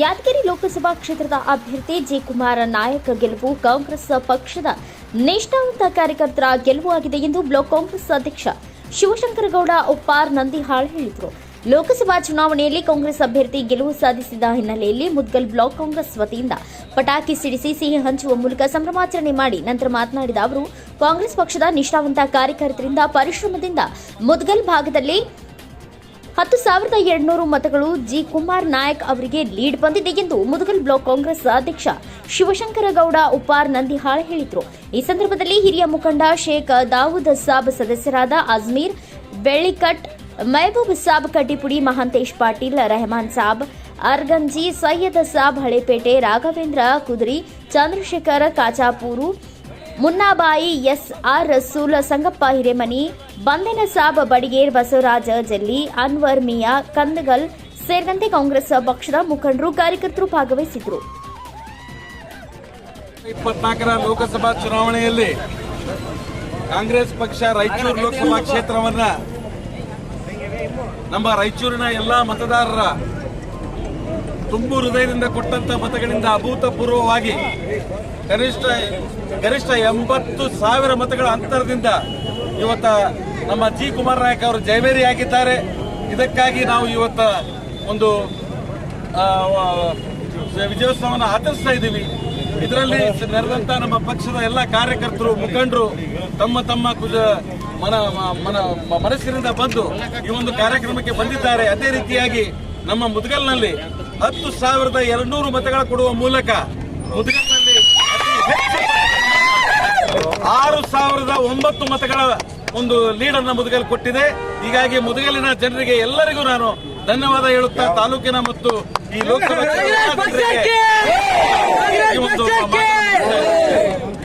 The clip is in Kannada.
ಯಾದಗಿರಿ ಲೋಕಸಭಾ ಕ್ಷೇತ್ರದ ಅಭ್ಯರ್ಥಿ ಜಿ ಕುಮಾರ ನಾಯಕ ಗೆಲುವು ಕಾಂಗ್ರೆಸ್ ಪಕ್ಷದ ನಿಷ್ಠಾವಂತ ಕಾರ್ಯಕರ್ತರ ಗೆಲುವು ಆಗಿದೆ ಎಂದು ಬ್ಲಾಕ್ ಕಾಂಗ್ರೆಸ್ ಅಧ್ಯಕ್ಷ ಶಿವಶಂಕರಗೌಡ ಉಪ್ಪಾರ್ ನಂದಿಹಾಳ್ ಹೇಳಿದರು. ಲೋಕಸಭಾ ಚುನಾವಣೆಯಲ್ಲಿ ಕಾಂಗ್ರೆಸ್ ಅಭ್ಯರ್ಥಿ ಗೆಲುವು ಸಾಧಿಸಿದ ಹಿನ್ನೆಲೆಯಲ್ಲಿ ಮುದ್ಗಲ್ ಬ್ಲಾಕ್ ಕಾಂಗ್ರೆಸ್ ವತಿಯಿಂದ ಪಟಾಕಿ ಸಿಡಿಸಿ ಸಿಹಿ ಹಂಚುವ ಮೂಲಕ ಸಂಭ್ರಮಾಚರಣೆ ಮಾಡಿ ನಂತರ ಮಾತನಾಡಿದ ಅವರು, ಕಾಂಗ್ರೆಸ್ ಪಕ್ಷದ ನಿಷ್ಠಾವಂತ ಕಾರ್ಯಕರ್ತರಿಂದ ಪರಿಶ್ರಮದಿಂದ ಮುದ್ಗಲ್ ಭಾಗದಲ್ಲಿ ಹತ್ತು ಸಾವಿರದ ಎರಡ್ನೂರು ಮತಗಳು ಜಿ ಕುಮಾರ್ ನಾಯಕ್ ಅವರಿಗೆ ಲೀಡ್ ಬಂದಿದೆ ಎಂದು ಮುದಗಲ್ ಬ್ಲಾಕ್ ಕಾಂಗ್ರೆಸ್ ಅಧ್ಯಕ್ಷ ಶಿವಶಂಕರಗೌಡ ಉಪಾರ್ ನಂದಿಹಾಳ್ ಹೇಳಿದರು. ಈ ಸಂದರ್ಭದಲ್ಲಿ ಹಿರಿಯ ಮುಖಂಡ ಶೇಖ್ ದಾವೂದ್ ಸಾಬ್ ಸದಸ್ಯರಾದ ಅಜ್ಮೀರ್, ಬೆಳ್ಳಿಕಟ್, ಮೆಹಬೂಬ್ ಸಾಬ್, ಕಡ್ಡಿಪುಡಿ, ಮಹಾಂತೇಶ್ ಪಾಟೀಲ್, ರೆಹಮಾನ್ ಸಾಬ್, ಅರ್ಗಂಜಿ, ಸೈಯದ್ ಸಾಬ್, ಹಳೆಪೇಟೆ, ರಾಘವೇಂದ್ರ ಕುದುರಿ, ಚಂದ್ರಶೇಖರ್, ಕಾಚಾಪೂರು ಮುನ್ನಾಬಾಯಿ ಎಸ್ ಆರ್ ರಸೂಲ್ ಸಂಗಪ್ಪ ಹಿರೇಮನಿ ಬಂದಿನ ಸಾಬ್ ಬಡಿಗೇರ್ ಬಸವರಾಜ ಜಲ್ಲಿ, ಅನ್ವರ್ ಮಿಯಾ, ಕಂದಗಲ್ ಸೇರಿದಂತೆ ಕಾಂಗ್ರೆಸ್ ಪಕ್ಷದ ಮುಖಂಡರು ಕಾರ್ಯಕರ್ತರು ಭಾಗವಹಿಸಿದ್ರು ಇಪ್ಪತ್ನಾಲ್ಕರ ಲೋಕಸಭಾ ಚುನಾವಣೆಯಲ್ಲಿ ಕಾಂಗ್ರೆಸ್ ಪಕ್ಷ ರಾಯಚೂರು ಲೋಕಸಭಾ ಕ್ಷೇತ್ರವನ್ನ, ನಮ್ಮ ರಾಯಚೂರಿನ ಎಲ್ಲಾ ಮತದಾರರ ತುಂಬು ಹೃದಯದಿಂದ ಕೊಟ್ಟಂತ ಮತಗಳಿಂದ ಅಭೂತಪೂರ್ವವಾಗಿ ಕನಿಷ್ಠ, ಗರಿಷ್ಠ ಎಂಬತ್ತು ಸಾವಿರ ಮತಗಳ ಅಂತರದಿಂದ ಇವತ್ತ ನಮ್ಮ ಜಿ ಕುಮಾರ್ ನಾಯಕ್ ಅವರು ಜಯಬೇರಿಯಾಗಿದ್ದಾರೆ ಇದಕ್ಕಾಗಿ ನಾವು ಇವತ್ತ ಒಂದು ವಿಜಯೋತ್ಸವನ ಆಚರಿಸ್ತಾ ಇದ್ದೀವಿ. ಇದರಲ್ಲಿ ನೆರೆದಂತ ನಮ್ಮ ಪಕ್ಷದ ಎಲ್ಲ ಕಾರ್ಯಕರ್ತರು, ಮುಖಂಡರು ತಮ್ಮ ತಮ್ಮ ಕುಜ, ಮನ ಮನ, ಮನಸ್ಸಿನಿಂದ ಬಂದು ಈ ಒಂದು ಕಾರ್ಯಕ್ರಮಕ್ಕೆ ಬಂದಿದ್ದಾರೆ. ಅದೇ ರೀತಿಯಾಗಿ ನಮ್ಮ ಮುದಗಲ್ನಲ್ಲಿ ಹತ್ತು ಸಾವಿರದ ಎರಡ್ನೂರು ಮತಗಳ ಕೊಡುವ ಮೂಲಕ ಮುದಗಲ್ನಲ್ಲಿ ಆರು ಸಾವಿರದ ಒಂಬತ್ತು ಮತಗಳ ಒಂದು ಲೀಡ್ ಅನ್ನ ಮುದಗಲ್ ಕೊಟ್ಟಿದೆ. ಹೀಗಾಗಿ ಮುದಗಲಿನ ಜನರಿಗೆ ಎಲ್ಲರಿಗೂ ನಾನು ಧನ್ಯವಾದ ಹೇಳುತ್ತಾ, ತಾಲೂಕಿನ ಮತ್ತು ಈ ಲೋಕಸಭಾ